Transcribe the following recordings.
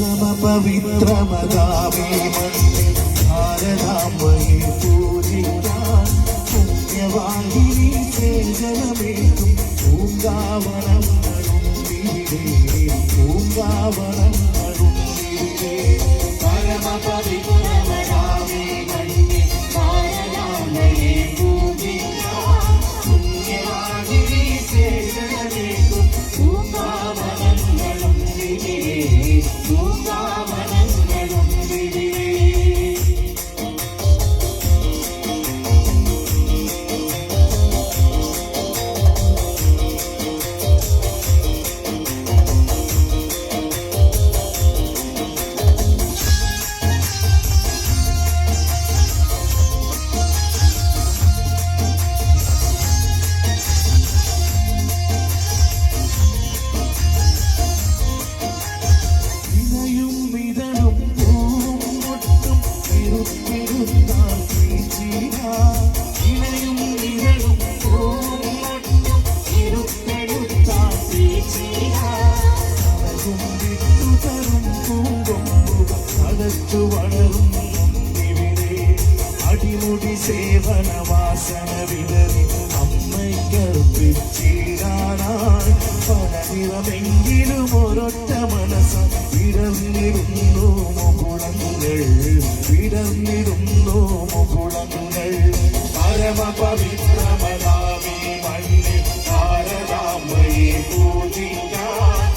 പരമപവിത്രമതാമേ മണ്ണിൽ ഭാരതാംബയെ പൂജിക്കാൻ പുണ്യവാഹിനി സേജനമേറ്റും പൂങ്കാവനങ്ങളും ഇവിടെ അടിമുടി സേവന വാസന വിതറി അമ്മയ്ക്കർപ്പിച്ചിടാനായി പലനിറമെങ്കിലും ഒരൊറ്റ മനസ്സ് വിടർന്നിടുന്നു മുകുളങ്ങൾ. വിടർന്നിടുന്നു മുകുളങ്ങൾ. പരമപവിത്രമതാമി മണ്ണിൽ ഭാരതാമ്മയെ പൂജിക്കാൻ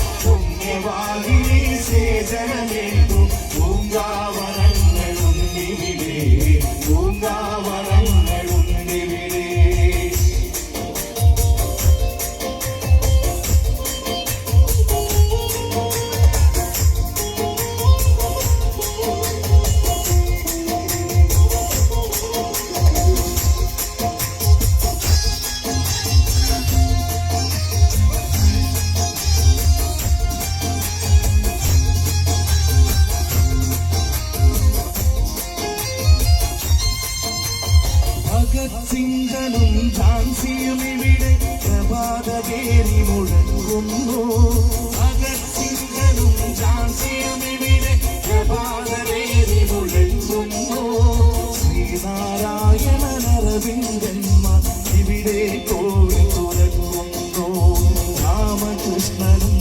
ഭഗത് ഝാൻസിയും ഇവിടെ പ്രഭാതകേരി മുഴങ്ങുന്നു. ഇവിടെ പ്രഭാതകേരി മുഴങ്ങുന്നു. രാമകൃഷ്ണനും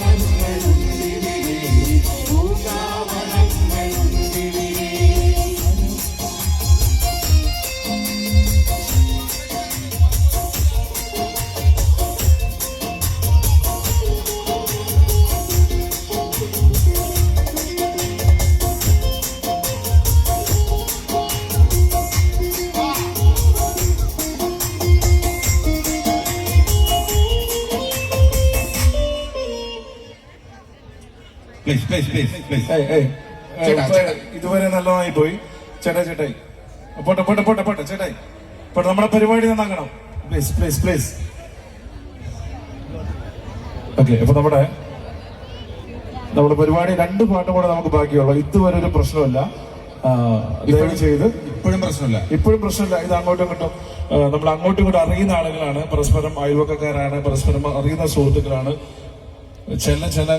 പ്ലീസ് പ്ലീസ് പ്ലീസ് പ്ലീസ്. ഇതുവരെ നല്ലതായി പോയി. ചേട്ടാ ചേട്ടായി പോട്ടെ പോട്ടെ പോട്ടെ പോട്ടെ ചേട്ടായി പോട്ടെ നമ്മുടെ പരിപാടി നന്നാക്കണം. പ്ലീസ് പ്ലീസ് പ്ലീസ് ഓക്കെ അപ്പൊ നമ്മുടെ നമ്മുടെ പരിപാടി രണ്ട് പാട്ടും കൂടെ നമുക്ക് ബാക്കിയുള്ളൂ. ഇതുവരെ ഒരു പ്രശ്നമില്ല ഇപ്പോഴും ദയവ് ചെയ്ത് ഇപ്പോഴും പ്രശ്നമില്ല. ഇപ്പോഴും പ്രശ്നമില്ല. ഇത് അങ്ങോട്ടും ഇങ്ങോട്ടും നമ്മൾ അങ്ങോട്ടും ഇങ്ങോട്ടും അറിയുന്ന ആളുകളാണ്. പരസ്പരം അയൽവക്കക്കാരാണ്. പരസ്പരം അറിയുന്ന സുഹൃത്തുക്കളാണ്. ചില ചില